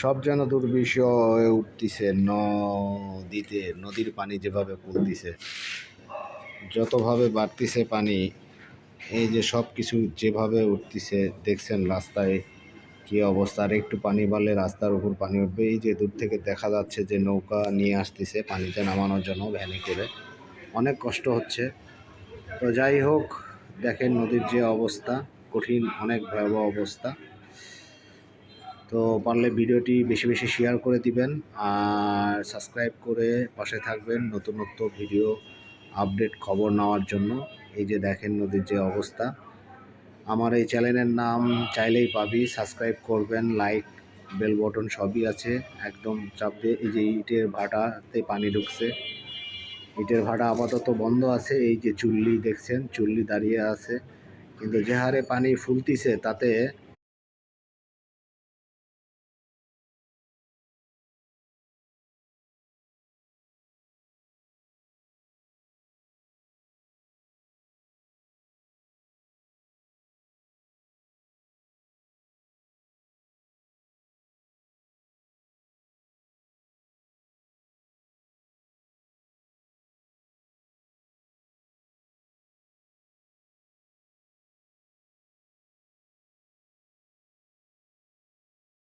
সব যেন দুর্বিষয় উঠতিছে, নদীতে, নদীর পানি যেভাবে পড়তিছে যতভাবে বাড়তিছে পানি, এই যে সব কিছু যেভাবে উঠতিছে, দেখছেন রাস্তায় কি অবস্থা? আর একটু পানি বাড়লে রাস্তার উপর পানি উঠবে। এই যে দূর থেকে দেখা যাচ্ছে যে নৌকা নিয়ে আসতেছে, পানিতে নামানোর জন্য ভ্যানে করে। অনেক কষ্ট হচ্ছে। তো যাই হোক, দেখেন নদীর যে অবস্থা, কঠিন, অনেক ভয়াবহ অবস্থা। তো পারলে ভিডিওটি বেশি বেশি শেয়ার করে দিবেন আর সাবস্ক্রাইব করে পাশে থাকবেন নতুন নতুন ভিডিও আপডেট খবর নেওয়ার জন্য। এই যে দেখেন নদীর যে অবস্থা। আমার এই চ্যানেলের নাম চাইলেই পাবি। সাবস্ক্রাইব করবেন লাইক বেল বটন সবই আছে। একদম চাপ দিয়ে এই যে ইটের ভাটাতে পানি ঢুকছে। ইটের ভাটা আপাতত বন্ধ আছে। এই যে চুল্লি দেখছেন, চুল্লি দাঁড়িয়ে আছে। কিন্তু যে হারে পানি ফুলতিছে তাতে